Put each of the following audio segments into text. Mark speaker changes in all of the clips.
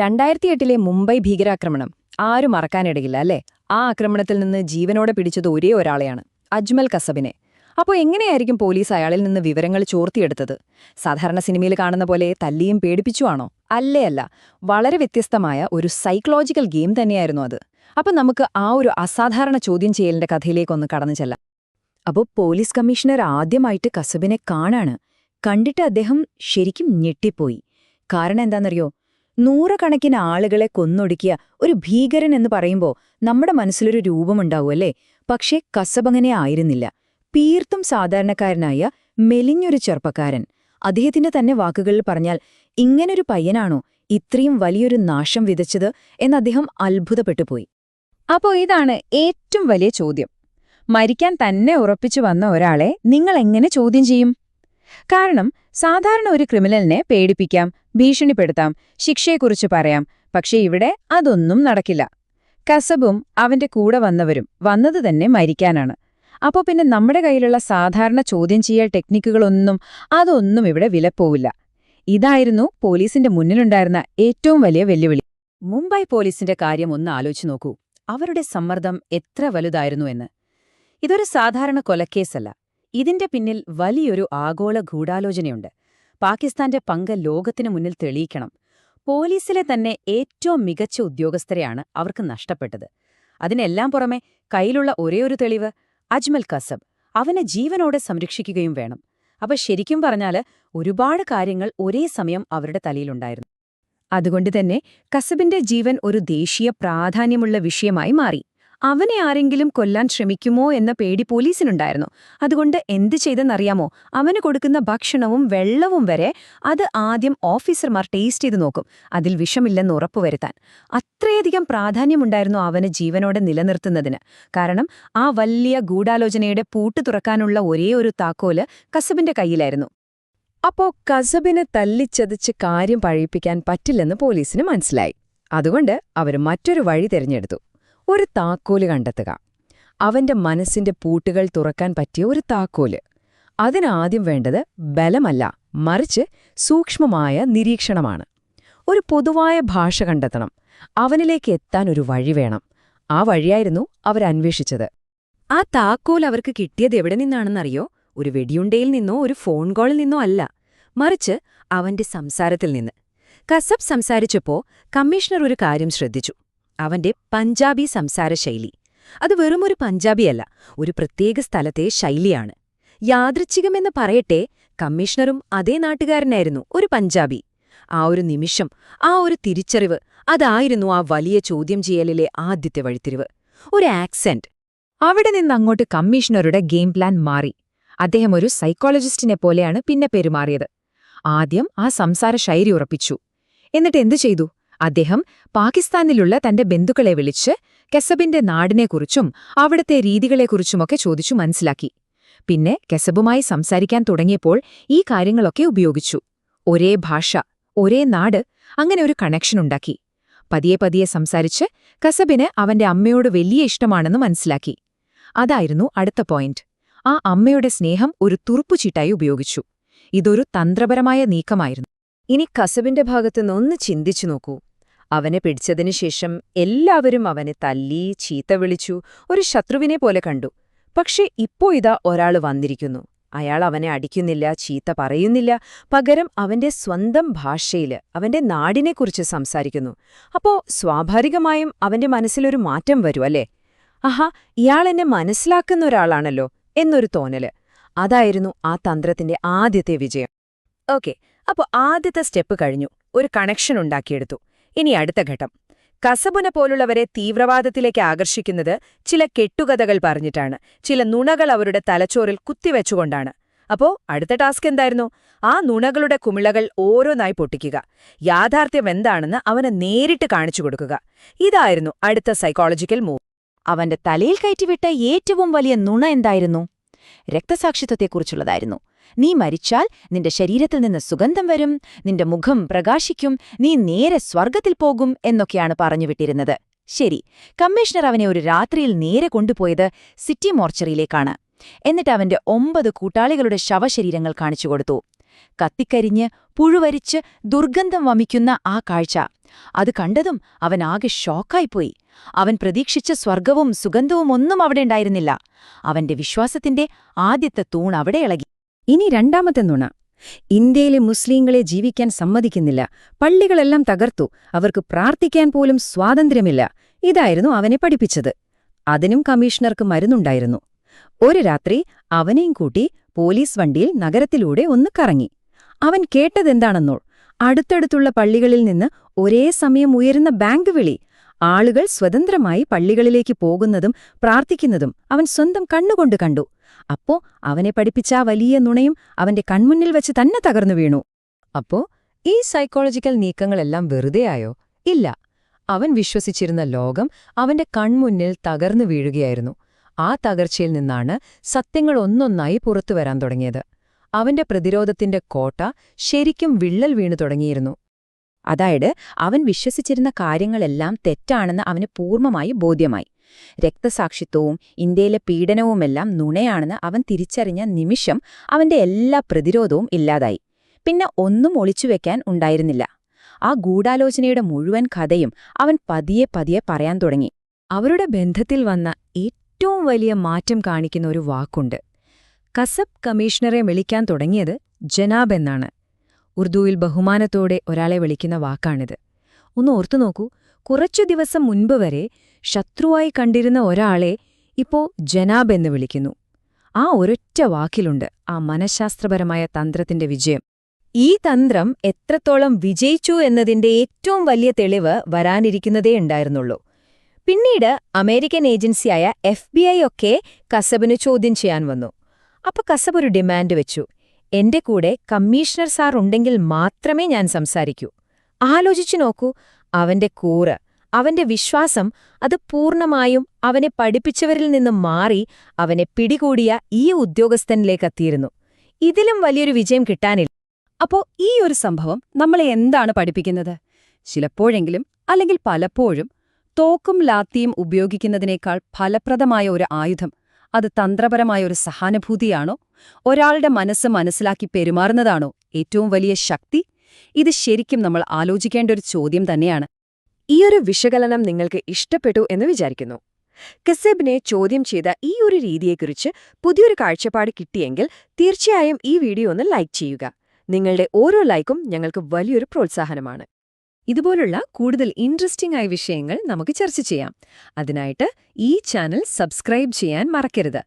Speaker 1: രണ്ടായിരത്തി എട്ടിലെ മുംബൈ ഭീകരാക്രമണം ആരും മറക്കാനിടയില്ല അല്ലേ? ആ ആക്രമണത്തിൽ നിന്ന് ജീവനോടെ പിടിച്ചത് ഒരേ ഒരാളെയാണ് അജ്മൽ കസബിനെ. അപ്പോൾ എങ്ങനെയായിരിക്കും പോലീസ് അയാളിൽ നിന്ന് വിവരങ്ങൾ ചോർത്തിയെടുത്തത്? സാധാരണ സിനിമയിൽ കാണുന്ന പോലെ തല്ലിയും പേടിപ്പിച്ചുവാണോ അല്ലേ അല്ല വളരെ വ്യത്യസ്തമായ ഒരു സൈക്കോളജിക്കൽ ഗെയിം തന്നെയായിരുന്നു അത്. അപ്പം നമുക്ക് ആ ഒരു അസാധാരണ ചോദ്യം ചെയ്യലിന്റെ കഥയിലേക്കൊന്ന് കടന്നു ചെല്ലാം. അപ്പോൾ പോലീസ് കമ്മീഷണർ ആദ്യമായിട്ട് കസബിനെ കാണാണ്. കണ്ടിട്ട് അദ്ദേഹം ശരിക്കും ഞെട്ടിപ്പോയി. കാരണം എന്താണെന്നറിയോ? നൂറുകണക്കിന് ആളുകളെ കൊന്നൊടുക്കിയ ഒരു ഭീകരൻ എന്ന് പറയുമ്പോൾ നമ്മുടെ മനസ്സിലൊരു രൂപമുണ്ടാവുമല്ലേ പക്ഷേ കസബങ്ങനെ ആയിരുന്നില്ല. പീർത്തും സാധാരണക്കാരനായ മെലിഞ്ഞൊരു ചെറുപ്പക്കാരൻ. അദ്ദേഹത്തിന്റെ തന്നെ വാക്കുകളിൽ പറഞ്ഞാൽ ഇങ്ങനൊരു പയ്യനാണോ? ഇത്രയും വലിയൊരു നാശം വിതച്ചത്? എന്ന് അദ്ദേഹം അത്ഭുതപ്പെട്ടുപോയി
Speaker 2: അപ്പോൾ ഇതാണ് ഏറ്റവും വലിയ ചോദ്യം. മരിക്കാൻ തന്നെ ഉറപ്പിച്ചു വന്ന ഒരാളെ നിങ്ങൾ എങ്ങനെ ചോദ്യം ചെയ്യും? കാരണം സാധാരണ ഒരു ക്രിമിനലിനെ പേടിപ്പിക്കാം ഭീഷണിപ്പെടുത്താം. ശിക്ഷയെക്കുറിച്ച് പറയാം. പക്ഷേ ഇവിടെ അതൊന്നും നടക്കില്ല. കസബും അവന്റെ കൂടെ വന്നവരും വന്നത് തന്നെ മരിക്കാനാണ്. അപ്പോൾ പിന്നെ നമ്മുടെ കയ്യിലുള്ള സാധാരണ ചോദ്യം ചെയ്യൽ ടെക്നിക്കുകളൊന്നും അതൊന്നും ഇവിടെ വിലപ്പോവില്ല. ഇതായിരുന്നു പോലീസിന്റെ മുന്നിലുണ്ടായിരുന്ന ഏറ്റവും വലിയ വെല്ലുവിളി.
Speaker 1: മുംബൈ പോലീസിന്റെ കാര്യം ഒന്ന് ആലോചിച്ചു നോക്കൂ. അവരുടെ സമ്മർദ്ദം എത്ര വലുതായിരുന്നു എന്ന്. ഇതൊരു സാധാരണ കൊലക്കേസല്ല. ഇതിന്റെ പിന്നിൽ വലിയൊരു ആഗോള ഗൂഢാലോചനയുണ്ട്. പാകിസ്ഥാന്റെ പങ്ക് ലോകത്തിനു മുന്നിൽ തെളിയിക്കണം. പോലീസിലെ തന്നെ ഏറ്റവും മികച്ച ഉദ്യോഗസ്ഥരെയാണ് അവർക്ക് നഷ്ടപ്പെട്ടത്. അതിനെല്ലാം പുറമെ കയ്യിലുള്ള ഒരേയൊരു തെളിവ് അജ്മൽ കസബ്. അവനെ ജീവനോടെ സംരക്ഷിക്കുകയും വേണം. അപ്പൊ ശരിക്കും പറഞ്ഞാൽ ഒരുപാട് കാര്യങ്ങൾ ഒരേ സമയം അവരുടെ തലയിലുണ്ടായിരുന്നു. അതുകൊണ്ട് തന്നെ കസബിന്റെ ജീവൻ ഒരു ദേശീയ പ്രാധാന്യമുള്ള വിഷയമായി മാറി. അവനെ ആരെങ്കിലും കൊല്ലാൻ ശ്രമിക്കുമോ എന്ന പേടി പോലീസിനുണ്ടായിരുന്നു. അതുകൊണ്ട് എന്ത് ചെയ്തെന്നറിയാമോ? അവന് കൊടുക്കുന്ന ഭക്ഷണവും വെള്ളവും വരെ അത് ആദ്യം ഓഫീസർമാർ ടേസ്റ്റ് ചെയ്ത് നോക്കും. അതിൽ വിഷമില്ലെന്ന് ഉറപ്പുവരുത്താൻ. അത്രയധികം പ്രാധാന്യമുണ്ടായിരുന്നു അവന് ജീവനോടെ നിലനിർത്തുന്നതിന്. കാരണം ആ വലിയ ഗൂഢാലോചനയുടെ പൂട്ട് തുറക്കാനുള്ള ഒരേ ഒരു താക്കോൽ കസബിന്റെ കയ്യിലായിരുന്നു.
Speaker 2: അപ്പോ കസബിനെ തല്ലിച്ചതച്ച് കാര്യം പഴിപ്പിക്കാൻ പറ്റില്ലെന്ന് പോലീസിന് മനസ്സിലായി. അതുകൊണ്ട് അവർ മറ്റൊരു വഴി തിരഞ്ഞെടുത്തു. ഒരു താക്കോൽ കണ്ടെത്തുക. അവന്റെ മനസ്സിന്റെ പൂട്ടുകൾ തുറക്കാൻ പറ്റിയ ഒരു താക്കോൽ. അതിനാദ്യം വേണ്ടത് ബലമല്ല മറിച്ച് സൂക്ഷ്മമായ നിരീക്ഷണമാണ്. ഒരു പൊതുവായ ഭാഷ കണ്ടെത്തണം. അവനിലേക്ക് എത്താൻ ഒരു വഴി വേണം. ആ വഴിയായിരുന്നു അവരന്വേഷിച്ചത്
Speaker 1: ആ താക്കോൽ അവർക്ക് കിട്ടിയത് എവിടെ നിന്നാണെന്നറിയോ? ഒരു വെടിയുണ്ടയിൽ നിന്നോ ഒരു ഫോൺ കോളിൽ നിന്നോ അല്ല. മറിച്ച് അവന്റെ സംസാരത്തിൽ നിന്ന്. കസബ് സംസാരിച്ചപ്പോ കമ്മീഷണർ ഒരു കാര്യം ശ്രദ്ധിച്ചു. അവന്റെ പഞ്ചാബി സംസാര ശൈലി അത് വെറുമൊരു പഞ്ചാബിയല്ല ഒരു പ്രത്യേക സ്ഥലത്തെ ശൈലിയാണ്. യാദൃച്ഛികമെന്ന് പറയട്ടെ കമ്മീഷണറും അതേ നാട്ടുകാരനായിരുന്നു ഒരു പഞ്ചാബി. ആ ഒരു നിമിഷം ആ ഒരു തിരിച്ചറിവ് അതായിരുന്നു ആ വലിയ ചോദ്യം ചെയ്യലിലെ ആദ്യത്തെ വഴിത്തിരിവ്. ഒരു ആക്സെന്റ്.
Speaker 2: അവിടെ നിന്നങ്ങോട്ട് കമ്മീഷണറുടെ ഗെയിം പ്ലാൻ മാറി. അദ്ദേഹം ഒരു സൈക്കോളജിസ്റ്റിനെ പോലെയാണ് പിന്നെ പെരുമാറിയത്. ആദ്യം ആ സംസാര ശൈലി ഉറപ്പിച്ചു. എന്നിട്ട് എന്തു ചെയ്തു? അദ്ദേഹം പാകിസ്ഥാനിലുള്ള തന്റെ ബന്ധുക്കളെ വിളിച്ച് കെസബിന്റെ നാടിനെക്കുറിച്ചും അവിടത്തെ രീതികളെക്കുറിച്ചുമൊക്കെ ചോദിച്ചു മനസ്സിലാക്കി. പിന്നെ കെസബുമായി സംസാരിക്കാൻ തുടങ്ങിയപ്പോൾ ഈ കാര്യങ്ങളൊക്കെ ഉപയോഗിച്ചു. ഒരേ ഭാഷ ഒരേ നാട് അങ്ങനെ ഒരു കണക്ഷൻ ഉണ്ടാക്കി. പതിയെ പതിയെ സംസാരിച്ച് കസബിന് അവന്റെ അമ്മയോട് വലിയ ഇഷ്ടമാണെന്ന് മനസ്സിലാക്കി. അതായിരുന്നു അടുത്ത പോയിന്റ് ആ അമ്മയുടെ സ്നേഹം ഒരു തുറുപ്പുചീട്ടായി ഉപയോഗിച്ചു. ഇതൊരു തന്ത്രപരമായ നീക്കമായിരുന്നു.
Speaker 1: ഇനി കസബിന്റെ ഭാഗത്തുനിന്ന് ഒന്ന് ചിന്തിച്ചു നോക്കൂ. അവനെ പിടിച്ചതിനു ശേഷം എല്ലാവരും അവനെ തല്ലി ചീത്ത വിളിച്ചു ഒരു ശത്രുവിനെ പോലെ കണ്ടു. പക്ഷേ ഇപ്പോ ഇതാ ഒരാൾ വന്നിരിക്കുന്നു. അയാൾ അവനെ അടിക്കുന്നില്ല ചീത്ത പറയുന്നില്ല പകരം അവന്റെ സ്വന്തം ഭാഷയിൽ അവന്റെ നാടിനെക്കുറിച്ച് സംസാരിക്കുന്നു. അപ്പോ സ്വാഭാവികമായും അവന്റെ മനസ്സിലൊരു മാറ്റം വരും അല്ലേ? ആഹാ ഇയാളെന്നെ മനസ്സിലാക്കുന്ന ഒരാളാണല്ലോ എന്നൊരു തോന്നൽ. അതായിരുന്നു ആ തന്ത്രത്തിന്റെ ആദ്യത്തെ വിജയം. ഓക്കെ അപ്പോൾ ആദ്യത്തെ സ്റ്റെപ്പ് കഴിഞ്ഞു. ഒരു കണക്ഷൻ ഉണ്ടാക്കിയെടുത്തു. ഇനി അടുത്ത ഘട്ടം. കസബുന പോലുള്ളവരെ തീവ്രവാദത്തിലേക്ക് ആകർഷിക്കുന്നത് ചില കെട്ടുകഥകൾ പറഞ്ഞിട്ടാണ്. ചില നുണകൾ അവരുടെ തലച്ചോറിൽ കുത്തിവെച്ചുകൊണ്ടാണ്. അപ്പോ അടുത്ത ടാസ്ക് എന്തായിരുന്നു? ആ നുണകളുടെ കുമിളകൾ ഓരോന്നായി പൊട്ടിക്കുക. യാഥാർത്ഥ്യം എന്താണെന്ന് അവനെ നേരിട്ട് കാണിച്ചു കൊടുക്കുക. ഇതായിരുന്നു അടുത്ത സൈക്കോളജിക്കൽ മൂവ് അവന്റെ തലയിൽ കയറ്റിവിട്ട ഏറ്റവും വലിയ നുണ എന്തായിരുന്നു? രക്തസാക്ഷിത്വത്തെക്കുറിച്ചുള്ളതായിരുന്നു. നീ മരിച്ചാൽ നിന്റെ ശരീരത്തിൽ നിന്ന് സുഗന്ധം വരും നിന്റെ മുഖം പ്രകാശിക്കും നീ നേരെ സ്വർഗത്തിൽ പോകും എന്നൊക്കെയാണ് പറഞ്ഞുവിട്ടിരുന്നത് ശരി കമ്മീഷണർ അവനെ ഒരു രാത്രിയിൽ നേരെ കൊണ്ടുപോയത് സിറ്റി മോർച്ചറിയിലേക്കാണ്. എന്നിട്ട് അവന്റെ ഒമ്പത് കൂട്ടാളികളുടെ ശവശരീരങ്ങൾ കാണിച്ചുകൊടുത്തു
Speaker 3: കത്തിക്കരിഞ്ഞ് പുഴുവരിച്ച് ദുർഗന്ധം വമിക്കുന്ന ആ കാഴ്ച. അത് കണ്ടതും അവൻ ആകെ ഷോക്കായിപ്പോയി. അവൻ പ്രതീക്ഷിച്ച സ്വർഗവും സുഗന്ധവും ഒന്നും അവിടെ ഉണ്ടായിരുന്നില്ല. അവന്റെ വിശ്വാസത്തിന്റെ ആദ്യത്തെ തൂൺ അവിടെ ഇളകി.
Speaker 2: ഇനി രണ്ടാമത്തെ നുണ. ഇന്ത്യയിലെ മുസ്ലിങ്ങളെ ജീവിക്കാൻ സമ്മതിക്കുന്നില്ല. പള്ളികളെല്ലാം തകർത്തു. അവർക്ക് പ്രാർത്ഥിക്കാൻ പോലും സ്വാതന്ത്ര്യമില്ല. ഇതായിരുന്നു അവനെ പഠിപ്പിച്ചത്. അതിനും കമ്മീഷണർക്ക് മരുന്നുണ്ടായിരുന്നു. ഒരു രാത്രി അവനെയും കൂട്ടി പോലീസ് വണ്ടിയിൽ നഗരത്തിലൂടെ ഒന്ന് കറങ്ങി. അവൻ കേട്ടതെന്താണെന്നോ അടുത്തടുത്തുള്ള പള്ളികളിൽ നിന്ന് ഒരേ സമയം ഉയരുന്ന ബാങ്ക് വിളി. ആളുകൾ സ്വതന്ത്രമായി പള്ളികളിലേക്ക് പോകുന്നതും പ്രാർത്ഥിക്കുന്നതും അവൻ സ്വന്തം കണ്ണുകൊണ്ട് കണ്ടു. അപ്പോ അവനെ പഠിപ്പിച്ച വലിയ നുണയും അവന്റെ കൺമുന്നിൽ വെച്ച് തന്നെ തകർന്നു വീണു. അപ്പോ ഈ സൈക്കോളജിക്കൽ നീക്കങ്ങളെല്ലാം വെറുതെയായോ ഇല്ല. അവൻ വിശ്വസിച്ചിരുന്ന ലോകം അവന്റെ കൺമുന്നിൽ തകർന്നു വീഴുകയായിരുന്നു. ആ തകർച്ചയിൽ നിന്നാണ് സത്യങ്ങൾ ഒന്നൊന്നായി പുറത്തുവരാൻ തുടങ്ങിയത്. അവന്റെ പ്രതിരോധത്തിന്റെ കോട്ട ശരിക്കും വിള്ളൽ വീണു തുടങ്ങിയിരുന്നു. അതായത് അവൻ വിശ്വസിച്ചിരുന്ന കാര്യങ്ങളെല്ലാം തെറ്റാണെന്ന് അവന് പൂർണമായി ബോധ്യമായി. രക്തസാക്ഷിത്വവും ഇന്ത്യയിലെ പീഡനവുമെല്ലാം നുണയാണെന്ന് അവൻ തിരിച്ചറിഞ്ഞ നിമിഷം അവന്റെ എല്ലാ പ്രതിരോധവും ഇല്ലാതായി. പിന്നെ ഒന്നും ഒളിച്ചുവെക്കാൻ ഉണ്ടായിരുന്നില്ല. ആ ഗൂഢാലോചനയുടെ മുഴുവൻ കഥയും അവൻ പതിയെ പതിയെ പറയാൻ തുടങ്ങി. അവരുടെ ബന്ധത്തിൽ വന്ന ഏറ്റവും വലിയ മാറ്റം കാണിക്കുന്ന ഒരു വാക്കുണ്ട്. കസബ് കമ്മീഷണറെ വിളിക്കാൻ തുടങ്ങിയത് ജനാബ് എന്നാണ്. ഉർദുവിൽ ബഹുമാനത്തോടെ ഒരാളെ വിളിക്കുന്ന വാക്കാണിത്. ഒന്ന് ഓർത്തു നോക്കൂ കുറച്ചു ദിവസം മുൻപ് വരെ ശത്രുവായി കണ്ടിരുന്ന ഒരാളെ ഇപ്പോ ജനാബ് എന്ന് വിളിക്കുന്നു. ആ ഒരൊറ്റ വാക്കിലുണ്ട് ആ മനഃശാസ്ത്രപരമായ തന്ത്രത്തിന്റെ വിജയം. ഈ തന്ത്രം എത്രത്തോളം വിജയിച്ചു എന്നതിന്റെ ഏറ്റവും വലിയ തെളിവ് വരാനിരിക്കുന്നതേ ഉണ്ടായിരുന്നുള്ളൂ. പിന്നീട് അമേരിക്കൻ ഏജൻസിയായ എഫ് ഒക്കെ കസബിന് ചോദ്യം ചെയ്യാൻ വന്നു. അപ്പൊ കസബ് ഒരു ഡിമാൻഡ് വെച്ചു. എന്റെ കൂടെ കമ്മീഷണർ സാർ ഉണ്ടെങ്കിൽ മാത്രമേ ഞാൻ സംസാരിക്കൂ. ആലോചിച്ചു നോക്കൂ അവന്റെ കൂറ് അവന്റെ വിശ്വാസം അത് പൂർണമായും അവനെ പഠിപ്പിച്ചവരിൽ നിന്നും മാറി അവനെ പിടികൂടിയ ഈ ഉദ്യോഗസ്ഥനിലേക്കെത്തിയിരുന്നു ഇതിലും വലിയൊരു വിജയം കിട്ടാനില്ല.
Speaker 4: അപ്പോ ഈ ഒരു സംഭവം നമ്മളെ എന്താണ് പഠിപ്പിക്കുന്നത്? ചിലപ്പോഴെങ്കിലും അല്ലെങ്കിൽ പലപ്പോഴും തോക്കും ലാത്തിയും ഉപയോഗിക്കുന്നതിനേക്കാൾ ഫലപ്രദമായ ഒരു ആയുധം അത് തന്ത്രപരമായ ഒരു സഹാനുഭൂതിയാണോ? ഒരാളുടെ മനസ്സ് മനസ്സിലാക്കി പെരുമാറുന്നതാണോ ഏറ്റവും വലിയ ശക്തി? ഇത് ശരിക്കും നമ്മൾ ആലോചിക്കേണ്ട ഒരു ചോദ്യം തന്നെയാണ്.
Speaker 1: ഈയൊരു വിശകലനം നിങ്ങൾക്ക് ഇഷ്ടപ്പെട്ടു എന്ന് വിചാരിക്കുന്നു. കസബിനെ ചോദ്യം ചെയ്ത ഈ ഒരു രീതിയെക്കുറിച്ച് പുതിയൊരു കാഴ്ചപ്പാട് കിട്ടിയെങ്കിൽ തീർച്ചയായും ഈ വീഡിയോ ഒന്ന് ലൈക്ക് ചെയ്യുക. നിങ്ങളുടെ ഓരോ ലൈക്കും ഞങ്ങൾക്ക് വലിയൊരു പ്രോത്സാഹനമാണ്.
Speaker 2: ഇതുപോലുള്ള കൂടുതൽ ഇൻട്രസ്റ്റിംഗ് ആയ വിഷയങ്ങൾ നമുക്ക് ചർച്ച ചെയ്യാം. അതിനായിട്ട് ഈ ചാനൽ സബ്സ്ക്രൈബ് ചെയ്യാൻ മറക്കരുത്.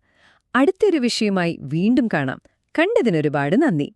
Speaker 2: അടുത്തൊരു വിഷയമായി വീണ്ടും കാണാം. കണ്ടതിനൊരുപാട് നന്ദി.